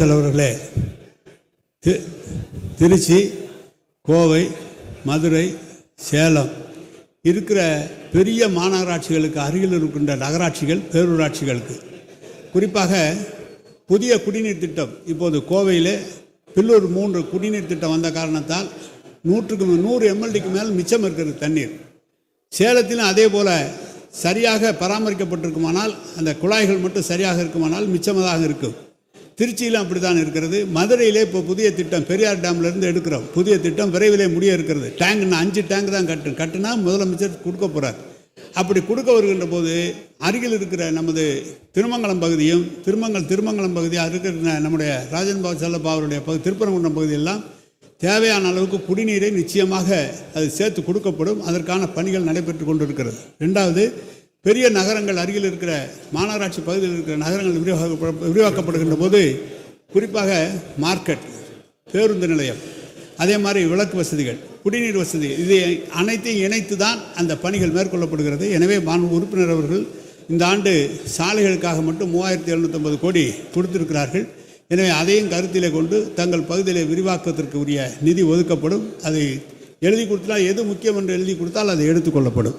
தலைவர்களே தி- திருச்சி கோவை மதுரை சேலம் இருக்கிற பெரிய மாநகராட்சிகளுக்கு அருகில் இருக்கின்ற நகராட்சிகள் பேரூராட்சிகளுக்கு. குறிப்பாக புதிய குடிநீர் திட்டம். இப்போது கோவையில் பில்லூர் மூன்று குடிநீர் திட்டம் வந்த காரணத்தால் நூற்றுக்கு நூறு எம்எல்டிக்கு மேல் மிச்சம் இருக்கிறது தண்ணீர். சேலத்திலும் அதே போல் சரியாக பராமரிக்கப்பட்டிருக்குமானால் அந்த குழாய்கள் மட்டும் சரியாக இருக்குமானால் மிச்சமாக இருக்கும். திருச்சியிலும் அப்படி தான் இருக்கிறது. மதுரையிலே இப்போ புதிய திட்டம் பெரியார் டேம்லேருந்து எடுக்கிறோம். புதிய திட்டம் விரைவிலே முடிய இருக்கிறது. டேங்க் அஞ்சு டேங்க் தான் கட்டு கட்டுனா முதலமைச்சர் கொடுக்க போகிறார் அப்படி கொடுக்க வருகின்ற போது அருகில் இருக்கிற நமது திருமங்கலம் பகுதியும் திருமங்கல் திருமங்கலம் பகுதியாக இருக்கிற நம்முடைய ராஜன் பாபு செல்லப்பா அவருடைய பகுதி திருப்பரங்குன்றம் பகுதியெல்லாம் தேவையான அளவுக்கு குடிநீரை நிச்சயமாக அது சேர்த்து கொடுக்கப்படும். அதற்கான பணிகள் நடைபெற்று கொண்டிருக்கிறது. ரெண்டாவது பெரிய நகரங்கள் அருகில் இருக்கிற மாநகராட்சி பகுதியில் இருக்கிற நகரங்கள் விரிவாக விரிவாக்கப்படுகின்ற போது குறிப்பாக மார்க்கெட் பேருந்து நிலையம் அதே மாதிரி விளக்கு வசதிகள் குடிநீர் வசதி இது அனைத்தையும் இணைத்து தான் அந்த பணிகள் மேற்கொள்ளப்படுகிறது. எனவே மாண்பு உறுப்பினர் அவர்கள் இந்த ஆண்டு சாலைகளுக்காக மட்டும் மூவாயிரத்தி எழுநூற்றம்பது கோடி கொடுத்திருக்கிறார்கள். எனவே அதையும் கருத்தில் கொண்டு தங்கள் பகுதியிலே விரிவாக்கத்திற்கு உரிய நிதி ஒதுக்கப்படும். அதை எழுதி கொடுத்தால் எது முக்கியம் என்று எழுதி கொடுத்தால் அது எடுத்துக்கொள்ளப்படும்